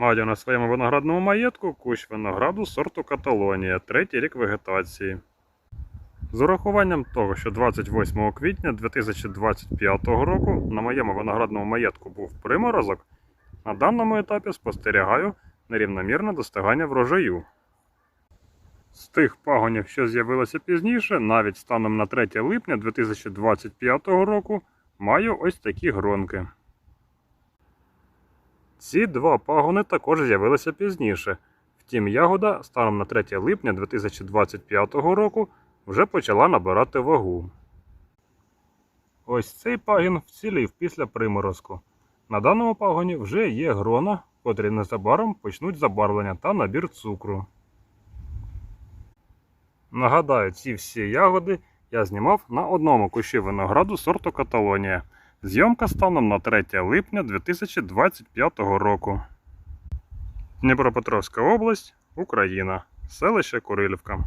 Маю на своєму виноградному маєтку кущ винограду сорту Каталонія, третій рік вегетації. З урахуванням того, що 28 квітня 2025 року на моєму виноградному маєтку був приморозок, на даному етапі спостерігаю нерівномірне достигання врожаю. З тих пагонів, що з'явилися пізніше, навіть станом на 3 липня 2025 року, маю ось такі гронки. Ці два пагони також з'явилися пізніше. Втім, ягода станом на 3 липня 2025 року вже почала набирати вагу. Ось цей пагін вцілів після приморозку. На даному пагоні вже є грона, котрі незабаром почнуть забарвлення та набір цукру. Нагадаю, ці всі ягоди я знімав на одному кущі винограду сорту Каталонія. Зйомка станом на 3 липня 2025 року. Дніпропетровська область, Україна. Селище Курилівка.